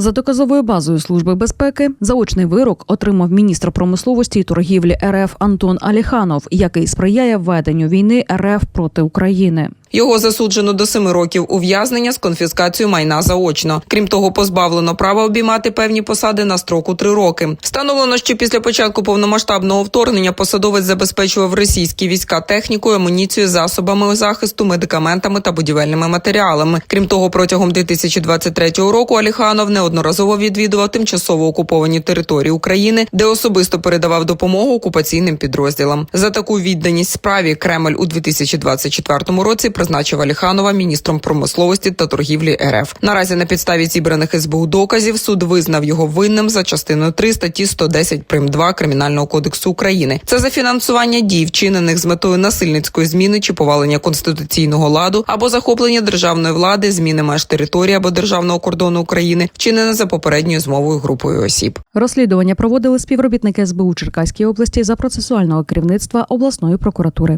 За доказовою базою служби безпеки заочний вирок отримав міністр промисловості і торгівлі РФ Антон Аліханов, який сприяє веденню війни РФ проти України. Його засуджено до семи років ув'язнення з конфіскацією майна заочно. Крім того, позбавлено права обіймати певні посади на строку три роки. Встановлено, що після початку повномасштабного вторгнення посадовець забезпечував російські війська технікою, амуніцією, засобами захисту, медикаментами та будівельними матеріалами. Крім того, протягом 2023 року Аліханов неодноразово відвідував тимчасово окуповані території України, де особисто передавав допомогу окупаційним підрозділам. За таку відданість справі Кремль у 2024 році призначив Аліханова міністром промисловості та торгівлі РФ. Наразі на підставі зібраних СБУ доказів суд визнав його винним за частиною 3 статті 110 прим. 2 Кримінального кодексу України. Це за фінансування дій, вчинених з метою насильницької зміни чи повалення конституційного ладу або захоплення державної влади, зміни меж території або державного кордону України, вчинене за попередньою змовою групою осіб. Розслідування проводили співробітники СБУ Черкаської області за процесуального керівництва обласної прокуратури.